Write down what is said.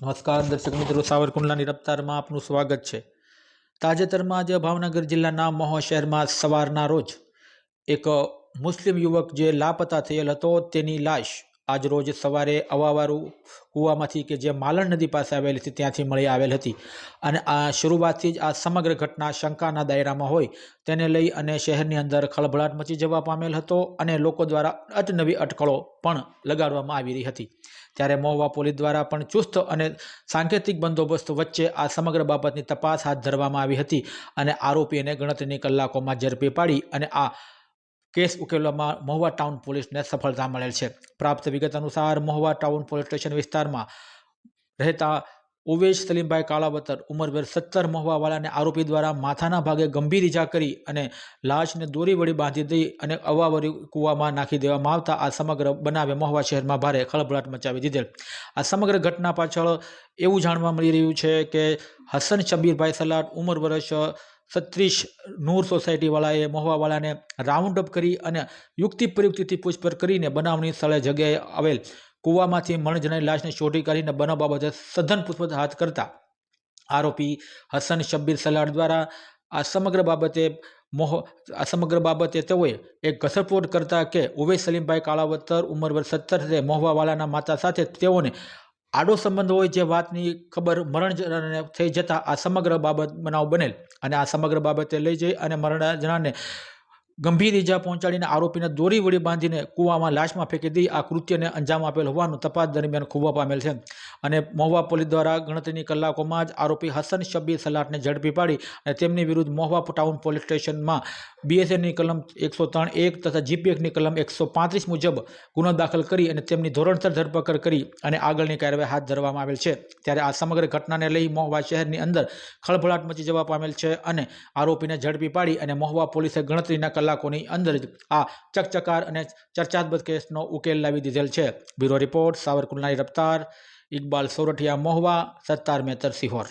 નમસ્કાર દર્શક મિત્રો સાવરકુંડલાની રફતારમાં આપનું સ્વાગત છે. તાજેતરમાં આજે ભાવનગર જિલ્લાના મહો શહેરમાં સવારના રોજ એક મુસ્લિમ યુવક જે લાપતા થયેલ હતો, તેની લાશ આજ રોજ સવારે અવાવારું કૂવામાંથી કે જે માલણ નદી પાસે આવેલી હતી, ત્યાંથી મળી આવેલ હતી. અને આ શરૂઆતથી જ આ સમગ્ર ઘટના શંકાના દાયરામાં હોય, તેને લઈ અને શહેરની અંદર ખળભળાટ મચી જવા પામેલ હતો અને લોકો દ્વારા અટનવી અટકળો પણ લગાડવામાં આવી રહી હતી. ત્યારે મહુવા પોલીસ દ્વારા પણ ચુસ્ત અને સાંકેતિક બંદોબસ્ત વચ્ચે આ સમગ્ર બાબતની તપાસ હાથ ધરવામાં આવી હતી અને આરોપીને ગણતરીની કલાકોમાં ઝડપી પાડી અને આ કેસ ઉકેલવામાં મહુવા ટાઉન પોલીસને સફળતા મળેલ છે. પ્રાપ્ત વિગત અનુસાર, મહુવા ટાઉન પોલીસ સ્ટેશન વિસ્તારમાં રહેતા ઉવેશ સલીમભાઈ કાળાવતર ઉંમર વર્ષ સત્તર મહુવાવાળાને આરોપી દ્વારા માથાના ભાગે ગંભીર ઈજા કરી અને લાશને દોરી વળી બાંધી દઈ અને અવાવરી કૂવામાં નાખી દેવામાં આવતા આ સમગ્ર બનાવે મહુવા શહેરમાં ભારે ખળભળાટ મચાવી દીધેલ. આ સમગ્ર ઘટના પાછળ એવું જાણવા મળી રહ્યું છે કે હસન શબીરભાઈ સલાટ ઉંમર વર્ષ સત્રીસ નૂર સોસાયટીવાળાએ મહુવાવાળાને રાઉન્ડ અપ કરી અને યુક્તિ પ્રયુક્તિથી પૂછપરછ કરીને બનાવની સ્થળે જગ્યાએ આવેલ કૂવામાંથી મણજનારી લાશને શોધી કાઢીને બનાવ બાબતે સઘન પૂછપરછ હાથ કરતા આરોપી હસન શબ્બીર સલાડ દ્વારા આ સમગ્ર બાબતે મોહ, આ સમગ્ર બાબતે તેઓએ એક ઘસરપોટ કરતા કે ઉવેશ સલીમભાઈ કાળાવતર ઉંમર વર્ષ સત્તર છે મહુવાવાલાના માતા સાથે તેઓને આડો સંબંધ હોય જે વાતની ખબર મરણ થઈ જતાં આ સમગ્ર બાબત બનાવ બનેલ. અને આ સમગ્ર બાબતે લઈ જઈ અને મરણ જનારને ગંભીર ઈજા પહોંચાડીને આરોપીને દોરી વળી બાંધીને કૂવામાં લાશમાં ફેંકી દઈ આ કૃત્યને અંજામ આપેલ હોવાનું તપાસ દરમિયાન ખૂબવા પામેલ છે. અને મહુવા પોલીસ દ્વારા ગણતરીની કલાકોમાં જ આરોપી હસન શબ્બીર સલાટને ઝડપી પાડી અને તેમની વિરુદ્ધ મહુવા ટાઉન પોલીસ સ્ટેશનમાં બીએસએનની કલમ એકસો ત્રણ એક તથા જીપીએફની કલમ એકસો પાંત્રીસ મુજબ ગુનો દાખલ કરી અને તેમની ધોરણસર ધરપકડ કરી અને આગળની કાર્યવાહી હાથ ધરવામાં આવેલ છે. ત્યારે આ સમગ્ર ઘટનાને લઈ મહુવા શહેરની અંદર ખળભળાટ મચી જવા પામેલ છે અને આરોપીને ઝડપી પાડી અને મહુવા પોલીસે ગણતરીના કલાકોની અંદર જ આ ચકચકાર અને ચર્ચાત્મક કેસનો ઉકેલ લાવી દીધેલ છે. બ્યુરો રિપોર્ટ, સાવરકુંડલાની રફતાર, ઇકબાલ સોરઠિયા મોહવા, સત્તાર મેતર સિહોર.